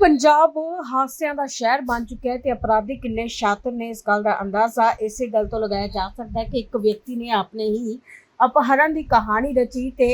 ਪੰਜਾਬ ਹਾਸਿਆਂ ਦਾ ਸ਼ਹਿਰ ਬਣ ਚੁੱਕਿਆ ਹੈ ਤੇ ਅਪਰਾਧੀ ਕਿੰਨੇ ਸ਼ਾਤਰ ਨੇ ਇਸ ਗੱਲ ਦਾ ਅੰਦਾਜ਼ਾ ਇਸੇ ਗੱਲ ਤੋਂ ਲਗਾਇਆ ਜਾ ਸਕਦਾ ਹੈ ਕਿ ਇੱਕ ਵਿਅਕਤੀ ਨੇ ਆਪਣੇ ਹੀ ਅਪਹਰਨ ਦੀ ਕਹਾਣੀ ਰਚੀ ਤੇ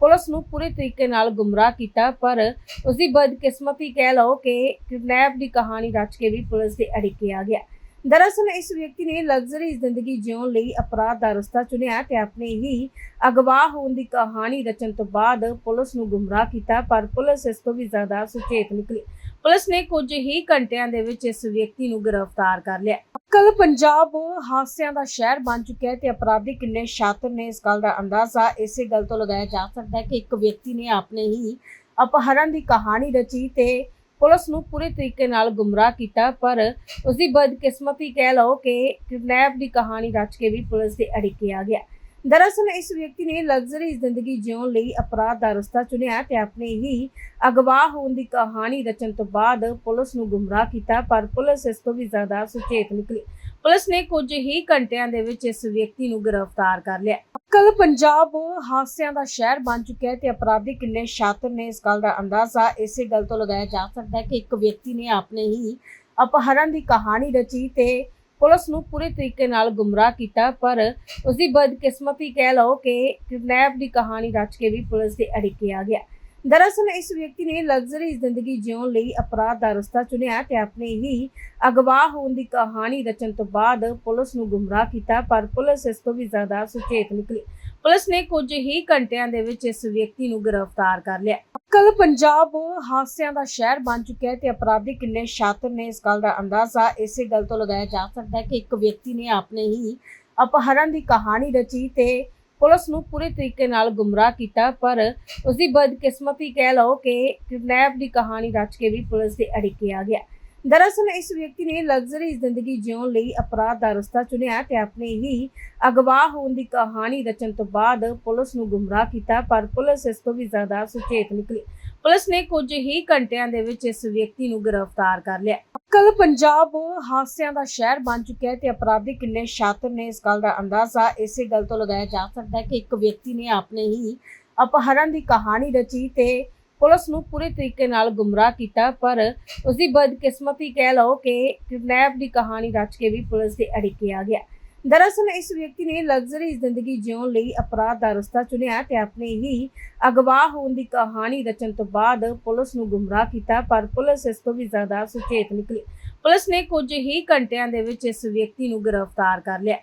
ਪੁਲਿਸ ਨੂੰ ਪੂਰੇ ਤਰੀਕੇ ਨਾਲ ਗੁੰਮਰਾਹ ਕੀਤਾ, ਪਰ ਉਸ ਦੀ ਬਦਕਿਸਮਤੀ ਕਹਿ ਲਓ ਕਿ ਕਿਡਨੈਪ ਦੀ ਕਹਾਣੀ ਰਚ ਕੇ ਵੀ ਪੁਲਿਸ ਦੇ ਅੜਿੱਕੇ ਆ ਗਿਆ। ਦਰਅਸਲ ਇਸ ਵਿਅਕਤੀ ਨੇ ਲਗਜ਼ਰੀ ਜ਼ਿੰਦਗੀ ਜਿਉਣ ਲਈ ਅਪਰਾਧ ਦਾ ਰਸਤਾ ਚੁਣਿਆ ਤੇ ਆਪਣੇ ਹੀ ਅਗਵਾ ਹੋਣ ਦੀ ਕਹਾਣੀ ਰਚਣ ਤੋਂ ਬਾਅਦ ਪੁਲਿਸ ਨੂੰ ਗੁੰਮਰਾਹ ਕੀਤਾ, ਪਰ ਪੁਲਿਸ ਇਸ ਤੋਂ ਵੀ ਜ਼ਿਆਦਾ ਸੁਚੇਤ ਨਿਕਲੀ। ਪੁਲਿਸ ਨੇ ਕੁਝ ਹੀ ਘੰਟਿਆਂ ਦੇ ਵਿੱਚ ਇਸ ਵਿਅਕਤੀ ਨੂੰ ਗ੍ਰਿਫਤਾਰ ਕਰ ਲਿਆ। ਕੱਲ ਪੰਜਾਬ ਹਾਸਿਆਂ ਦਾ ਸ਼ਹਿਰ ਬਣ ਚੁੱਕਿਆ ਹੈ ਤੇ ਅਪਰਾਧੀ ਕਿੰਨੇ ਸ਼ਾਤਰ ਨੇ, ਇਸ ਗੱਲ ਦਾ ਅੰਦਾਜ਼ਾ ਇਸੇ ਗੱਲ ਤੋਂ ਲਗਾਇਆ ਜਾ ਸਕਦਾ ਹੈ ਕਿ ਇੱਕ ਵਿਅਕਤੀ ਨੇ ਆਪਣੇ ਹੀ ਅਪਹਰਨ ਦੀ ਕਹਾਣੀ ਰਚੀ ਤੇ ਪੁਲਿਸ ਨੂੰ ਪੂਰੇ ਤਰੀਕੇ ਨਾਲ ਗੁੰਮਰਾਹ ਕੀਤਾ, ਪਰ ਉਸ ਦੀ ਬਦਕਿਸਮਤੀ ਕਹਿ ਲਓ ਕਿ ਕਿਡਨੈਪ ਦੀ ਕਹਾਣੀ ਰਚ ਕੇ ਵੀ ਪੁਲਿਸ ਦੇ ਅੜਿੱਕੇ ਆ ਗਿਆ। ਦਰਅਸਲ ਇਸ ਵਿਅਕਤੀ ਨੇ ਲਗਜ਼ਰੀ ਜ਼ਿੰਦਗੀ ਜਿਉਣ ਲਈ ਅਪਰਾਧ ਦਾ ਰਸਤਾ ਚੁਣਿਆ ਤੇ ਆਪਣੇ ਹੀ ਅਗਵਾ ਹੋਣ ਦੀ ਕਹਾਣੀ ਰਚਣ ਤੋਂ ਬਾਅਦ ਪੁਲਿਸ ਨੂੰ ਗੁੰਮਰਾਹ ਕੀਤਾ, ਪਰ ਪੁਲਿਸ ਇਸ ਤੋਂ ਵੀ ਜ਼ਿਆਦਾ ਸੁਚੇਤ ਨਿਕਲੀ। ਪੁਲਿਸ ਨੇ ਕੁਝ ਹੀ ਘੰਟਿਆਂ ਦੇ ਵਿੱਚ ਇਸ ਵਿਅਕਤੀ ਨੂੰ ਗ੍ਰਿਫਤਾਰ ਕਰ ਲਿਆ। ਕੱਲ ਪੰਜਾਬ ਹਾਦਸਿਆਂ ਦਾ ਸ਼ਹਿਰ ਬਣ ਚੁੱਕਿਆ ਹੈ ਤੇ ਅਪਰਾਧੀ ਕਿੰਨੇ ਸ਼ਾਤਰ ਨੇ ਇਸ ਗੱਲ ਦਾ ਅੰਦਾਜ਼ਾ ਇਸੇ ਗੱਲ ਤੋਂ ਲਗਾਇਆ ਜਾ ਸਕਦਾ ਹੈ ਕਿ ਇੱਕ ਵਿਅਕਤੀ ਨੇ ਆਪਣੇ ਹੀ ਅਪਹਰਨ ਦੀ ਕਹਾਣੀ ਰਚੀ ਤੇ ਪੁਲਿਸ ਨੂੰ ਪੂਰੇ ਤਰੀਕੇ ਨਾਲ ਗੁੰਮਰਾਹ ਕੀਤਾ, ਪਰ ਉਸ ਦੀ ਬਦਕਿਸਮਤੀ ਕਹਿ ਲਓ ਕਿ ਕਿਡਨੈਪ ਦੀ ਕਹਾਣੀ ਰਚ ਕੇ ਵੀ ਪੁਲਿਸ ਦੇ ਅੜਿੱਕੇ ਆ ਗਿਆ। ਦਰਅਸਲ ਇਸ ਵਿਅਕਤੀ ਨੇ ਲਗਜ਼ਰੀ ਜ਼ਿੰਦਗੀ ਜਿਉਣ ਲਈ ਅਪਰਾਧ ਦਾ ਰਸਤਾ ਚੁਣਿਆ ਤੇ ਆਪਣੇ ਹੀ ਅਗਵਾ ਹੋਣ ਦੀ ਕਹਾਣੀ ਰਚਣ ਤੋਂ ਬਾਅਦ ਪੁਲਿਸ ਨੂੰ ਗੁੰਮਰਾਹ ਕੀਤਾ, ਪਰ ਪੁਲਿਸ ਇਸ ਤੋਂ ਵੀ ਜ਼ਿਆਦਾ ਸੁਚੇਤ ਨਿਕਲੀ। ਪੁਲਿਸ ਨੇ ਕੁਝ ਹੀ ਘੰਟਿਆਂ ਦੇ ਵਿੱਚ ਇਸ ਵਿਅਕਤੀ ਨੂੰ ਗ੍ਰਿਫਤਾਰ ਕਰ ਲਿਆ। ਕੱਲ ਪੰਜਾਬ ਹਾਸਿਆਂ ਦਾ ਸ਼ਹਿਰ ਬਣ ਚੁੱਕਿਆ ਹੈ ਤੇ ਅਪਰਾਧੀ ਕਿੰਨੇ ਸ਼ਾਤਰ ਨੇ ਇਸ ਗੱਲ ਦਾ ਅੰਦਾਜ਼ਾ ਇਸੇ ਗੱਲ ਤੋਂ ਲਗਾਇਆ ਜਾ ਸਕਦਾ ਹੈ ਕਿ ਇੱਕ ਵਿਅਕਤੀ ਨੇ ਆਪਣੇ ਹੀ ਅਪਹਰਨ ਦੀ ਕਹਾਣੀ ਰਚੀ ਤੇ ਪੁਲਿਸ ਨੂੰ ਪੂਰੇ ਤਰੀਕੇ ਨਾਲ ਗੁੰਮਰਾਹ ਕੀਤਾ, ਪਰ ਉਸ ਦੀ ਬਦਕਿਸਮਤੀ ਕਹਿ ਲਓ ਕਿ ਕਿਡਨੈਪ ਦੀ ਕਹਾਣੀ ਰਚ ਕੇ ਵੀ ਪੁਲਿਸ ਦੇ ਅੜਿੱਕੇ ਆ ਗਿਆ। ਦਰਅਸਲ ਇਸ ਵਿਅਕਤੀ ਨੇ ਲਗਜ਼ਰੀ ਜ਼ਿੰਦਗੀ ਜਿਉਣ ਲਈ ਅਪਰਾਧ ਦਾ ਰਸਤਾ ਚੁਣਿਆ ਤੇ ਆਪਣੇ ਹੀ ਅਗਵਾ ਹੋਣ ਦੀ ਕਹਾਣੀ ਰਚਣ ਤੋਂ ਬਾਅਦ ਪੁਲਿਸ ਨੂੰ ਗੁੰਮਰਾਹ ਕੀਤਾ, ਪਰ ਪੁਲਿਸ ਇਸ ਤੋਂ ਵੀ ਜ਼ਿਆਦਾ ਸੁਚੇਤ ਨਿਕਲੀ। ਪੁਲਿਸ ਨੇ ਕੁਝ ਹੀ ਘੰਟਿਆਂ ਦੇ ਵਿੱਚ ਇਸ ਵਿਅਕਤੀ ਨੂੰ ਗ੍ਰਿਫਤਾਰ ਕਰ ਲਿਆ। ਕੱਲ ਪੰਜਾਬ ਹਾਸਿਆਂ ਦਾ ਸ਼ਹਿਰ ਬਣ ਚੁੱਕਿਆ ਹੈ ਤੇ ਅਪਰਾਧੀ ਕਿੰਨੇ ਸ਼ਾਤਰ ਨੇ ਇਸ ਗੱਲ ਦਾ ਅੰਦਾਜ਼ਾ ਇਸੇ ਗੱਲ ਤੋਂ ਲਗਾਇਆ ਜਾ ਸਕਦਾ ਹੈ ਕਿ ਇੱਕ ਵਿਅਕਤੀ ਨੇ ਆਪਣੇ ਹੀ ਅਪਹਰਣ ਦੀ ਕਹਾਣੀ ਰਚੀ ਤੇ ਪੁਲਿਸ ਨੂੰ ਪੂਰੇ ਤਰੀਕੇ ਨਾਲ ਗੁੰਮਰਾਹ ਕੀਤਾ, ਪਰ ਉਸ ਦੀ ਬਦਕਿਸਮਤੀ ਕਹਿ ਲਓ ਕਿ ਕਿਡਨੈਪ ਦੀ ਕਹਾਣੀ ਰਚ ਕੇ ਵੀ ਪੁਲਿਸ ਦੇ ਅੜਿੱਕੇ ਆ ਗਿਆ। ਦਰਅਸਲ ਇਸ ਵਿਅਕਤੀ ਨੇ ਲਗਜ਼ਰੀ ਜ਼ਿੰਦਗੀ ਜਿਉਣ ਲਈ ਅਪਰਾਧ ਦਾ ਰਸਤਾ ਚੁਣਿਆ ਤੇ ਆਪਣੇ ਹੀ ਅਗਵਾ ਹੋਣ ਦੀ ਕਹਾਣੀ ਰਚਣ ਤੋਂ ਬਾਅਦ ਪੁਲਿਸ ਨੂੰ ਗੁੰਮਰਾਹ ਕੀਤਾ, ਪਰ ਪੁਲਿਸ ਇਸ ਤੋਂ ਵੀ ਜ਼ਿਆਦਾ ਸੁਚੇਤ ਨਿਕਲੀ। ਪੁਲਿਸ ਨੇ ਕੁਝ ਹੀ ਘੰਟਿਆਂ ਦੇ ਵਿੱਚ ਇਸ ਵਿਅਕਤੀ ਨੂੰ ਗ੍ਰਿਫਤਾਰ ਕਰ ਲਿਆ।